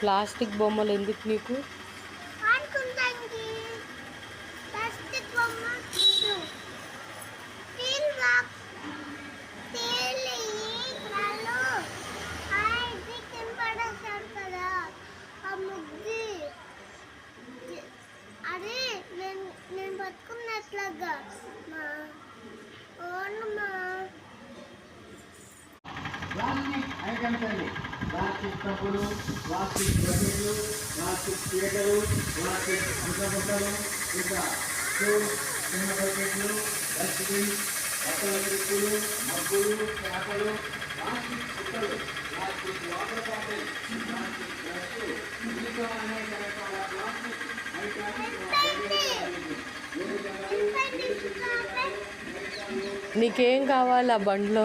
Plastic బొమ్మలు ఎందుకు నీకు? ఆడుకుంటానికి ప్లాస్టిక్ ఆ అదే నేను నేను పట్టుకున్నట్లాగా ప్లాస్టిక్ ఐటమ్స్ అండి ప్లాస్టిక్ కప్పులు ప్లాస్టిక్ బకెట్లు ప్లాస్టిక్ పీటలు ప్లాస్టిక్ అంతబుట్టలు ఇంకా స్టూల్ చిన్న బకెట్లు డస్ట్బిన్ బట్టల కుప్పులు మగ్గులు చేపలు ప్లాస్టిక్ బుట్టలు plastic water bottle plastic brush ఇంకా అనేక రకాల ప్లాస్టిక్ నీకేం కావాలి ఆ బండ్లో?